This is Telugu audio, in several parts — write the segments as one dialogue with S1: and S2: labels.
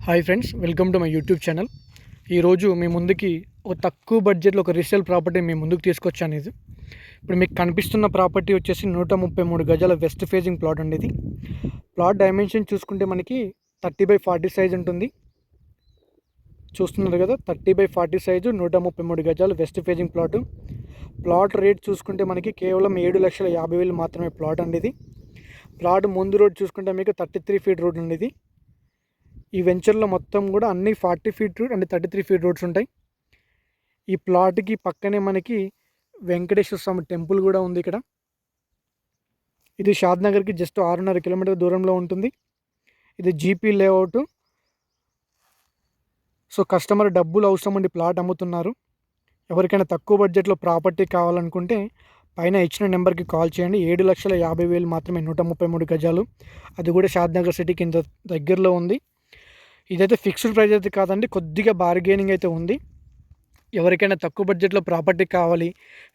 S1: Hi friends welcome to my YouTube channel ఈరోజు మీ ముందుకి ఒక తక్కువ బడ్జెట్లో ఒక రీసేల్ ప్రాపర్టీ మీ ముందుకు తీసుకొచ్చాను ఇది ఇప్పుడు మీకు కనిపిస్తున్న ప్రాపర్టీ వచ్చేసి నూట ముప్పై మూడు గజాల వెస్ట్ ఫేజింగ్ ప్లాట్ అండి ఇది ప్లాట్ డైమెన్షన్ చూసుకుంటే మనకి థర్టీ బై ఫార్టీ సైజ్ ఉంటుంది. చూస్తున్నారు కదా థర్టీ బై ఫార్టీ సైజు నూట ముప్పై మూడు గజాలు west facing plot plot rate చూసుకుంటే మనకి కేవలం ఏడు లక్షల యాభై వేలు మాత్రమే ప్లాట్ అండి ఇది ప్లాట్ ముందు రోడ్ చూసుకుంటే మీకు థర్టీ త్రీ ఫీట్ రోడ్ అండి ఇది ఈ వెంచర్లో మొత్తం కూడా అన్ని forty feet road and thirty three feet roads ఉంటాయి. ఈ ప్లాట్కి పక్కనే మనకి వెంకటేశ్వర స్వామి టెంపుల్ కూడా ఉంది ఇక్కడ. ఇది షాద్నగర్కి జస్ట్ ఆరున్నర కిలోమీటర్ దూరంలో ఉంటుంది. ఇది జీపీ లేఅవుట్. సో కస్టమర్ డబ్బులు అవసరం ఉండి ప్లాట్ అమ్ముతున్నారు. ఎవరికైనా తక్కువ బడ్జెట్లో ప్రాపర్టీ కావాలనుకుంటే పైన ఇచ్చిన నెంబర్కి కాల్ చేయండి. ఏడు లక్షల యాభై వేలు మాత్రమే నూట ముప్పై మూడు గజాలు. అది కూడా షాద్నగర్ సిటీ కింద దగ్గరలో ఉంది. ఇదైతే ఫిక్స్డ్ ప్రైస్ అయితే కాదండి కొద్దిగా బార్గెనింగ్ అయితే ఉంది. ఎవరికైనా తక్కువ బడ్జెట్లో ప్రాపర్టీ కావాలి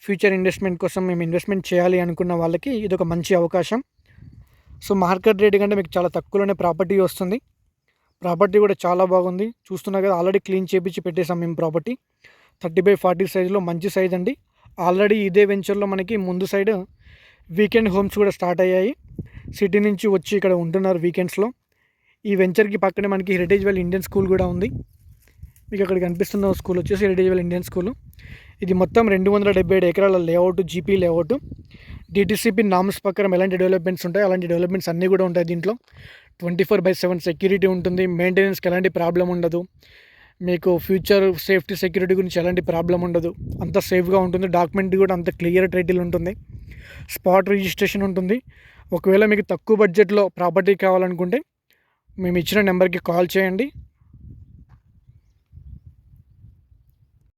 S1: ఫ్యూచర్ ఇన్వెస్ట్మెంట్ కోసం మేము ఇన్వెస్ట్మెంట్ చేయాలి అనుకున్న వాళ్ళకి ఇది ఒక మంచి అవకాశం. సో మార్కెట్ రేట్ కంటే మీకు చాలా తక్కువలోనే ప్రాపర్టీ వస్తుంది. ప్రాపర్టీ కూడా చాలా బాగుంది. చూస్తున్నా కదా ఆల్రెడీ క్లీన్ చేపించి పెట్టేసాం మేము ప్రాపర్టీ. థర్టీ బై ఫార్టీ సైజులో మంచి సైజ్ అండి. ఆల్రెడీ ఇదే వెంచర్లో మనకి ముందు సైడ్ వీకెండ్ హోమ్స్ కూడా స్టార్ట్ అయ్యాయి. సిటీ నుంచి వచ్చి ఇక్కడ ఉంటున్నారు వీకెండ్స్లో. ఈ వెంచర్కి పక్కనే మనకి హెరిటేజ్ వెల్ ఇండియన్ స్కూల్ కూడా ఉంది. మీకు అక్కడ కనిపిస్తున్న స్కూల్ వచ్చేసి హెరిటేజ్ వెల్ ఇండియన్ స్కూల్ ఇది మొత్తం రెండు వందల డెబ్బై ఏడు ఎకరాల layout GP layout DTCP norms ప్రకారం ఎలాంటి డెవలప్మెంట్స్ ఉంటాయి? అలాంటి డెవలప్మెంట్స్ అన్నీ కూడా ఉంటాయి దీంట్లో. Twenty four by seven security ఉంటుంది మెయింటెనెన్స్కి ఎలాంటి ప్రాబ్లం ఉండదు. మీకు ఫ్యూచర్ సేఫ్టీ సెక్యూరిటీ గురించి ఎలాంటి ప్రాబ్లం ఉండదు. అంత సేఫ్గా ఉంటుంది. డాక్యుమెంట్ కూడా అంత క్లియర్ టైటిల్ ఉంటుంది. స్పాట్ రిజిస్ట్రేషన్ ఉంటుంది. ఒకవేళ మీకు తక్కువ బడ్జెట్లో ప్రాపర్టీ కావాలనుకుంటే మేము ఇచ్చిన నెంబర్కి కాల్ చేయండి.